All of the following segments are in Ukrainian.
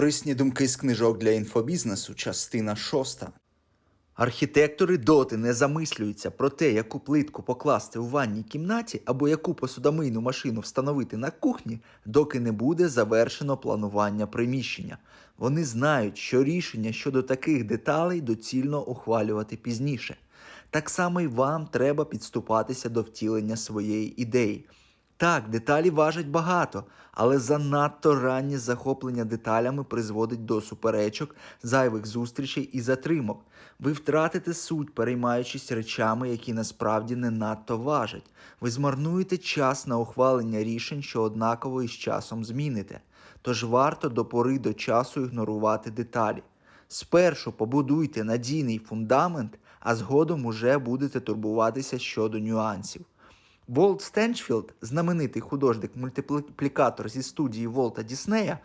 Корисні думки з книжок для інфобізнесу, частина шоста. Архітектори доти не замислюються про те, яку плитку покласти у ванній кімнаті або яку посудомийну машину встановити на кухні, доки не буде завершено планування приміщення. Вони знають, що рішення щодо таких деталей доцільно ухвалювати пізніше. Так само й вам треба підступатися до втілення своєї ідеї. Так, деталі важать багато, але занадто раннє захоплення деталями призводить до суперечок, зайвих зустрічей і затримок. Ви втратите суть, переймаючись речами, які насправді не надто важать. Ви змарнуєте час на ухвалення рішень, що однаково із часом зміните. Тож варто до пори до часу ігнорувати деталі. Спершу побудуйте надійний фундамент, а згодом уже будете турбуватися щодо нюансів. Волт Стенчфілд, знаменитий художник-мультиплікатор зі студії Волта Діснея,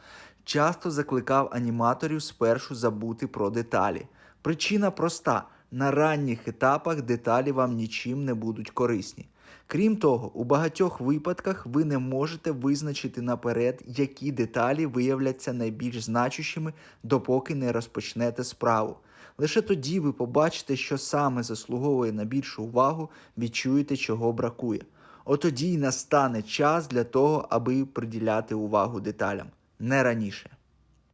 часто закликав аніматорів спершу забути про деталі. Причина проста: на ранніх етапах деталі вам нічим не будуть корисні. Крім того, у багатьох випадках ви не можете визначити наперед, які деталі виявляться найбільш значущими, допоки не розпочнете справу. Лише тоді ви побачите, що саме заслуговує на більшу увагу, відчуєте, чого бракує. Отоді й настане час для того, аби приділяти увагу деталям, не раніше.